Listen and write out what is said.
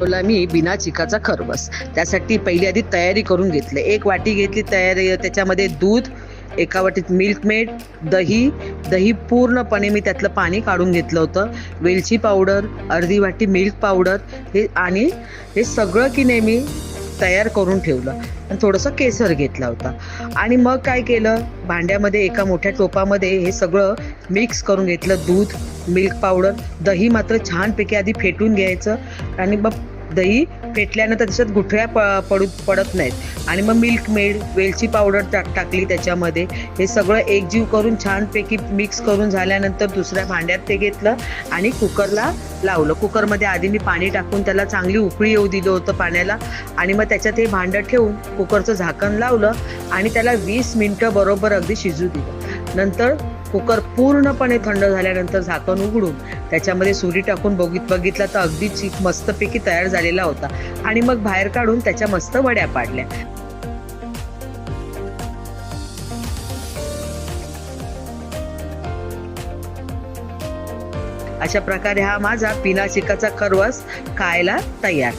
बनवला मी बिना चिकाचा खरवस. त्यासाठी पहिली आधी तयारी करून घेतली. एक वाटी घेतली तयारी त्याच्यामध्ये दूध एका वाटीत मिल्क मेड दही दही पूर्णपणे मी त्यातलं पाणी काढून घेतलं होतं. वेलची पावडर अर्धी वाटी मिल्क पावडर हे आणि हे सगळं की नाही मी तयार करून ठेवलं. आणि थोडंसं केसर घेतला होता. आणि मग काय केलं? भांड्यामध्ये एका मोठ्या टोपामध्ये हे सगळं मिक्स करून घेतलं. दूध मिल्क पावडर दही मात्र छानपैकी आधी फेटून घ्यायचं. आणि मग दही फेटल्यानंतर त्याच्यात गुठळ्या प पडू पडत नाहीत. आणि मग मिल्क मेड वेलची पावडर टाक टाकली त्याच्यामध्ये. हे सगळं एकजीव करून छानपैकी मिक्स करून झाल्यानंतर दुसऱ्या भांड्यात ते घेतलं आणि कुकरला लावलं. कुकरमध्ये आधी मी पाणी टाकून त्याला चांगली उकळी येऊ दिलं होतं पाण्याला. आणि मग त्याच्यात हे भांडं ठेवून कुकरचं झाकण लावलं आणि त्याला वीस मिनटं बरोबर अगदी शिजू दिलं. नंतर कुकर पूर्णपणे थंड झाल्यानंतर झाकण उघडून त्याच्यामध्ये सुरी टाकून बघित बघितला तर अगदी चिक मस्तपैकी तयार झालेला होता. आणि मग बाहेर काढून त्याच्या मस्त वड्या पाडल्या. अशा प्रकारे हा माझा पिना चिकाचा खरवस खायला तयार.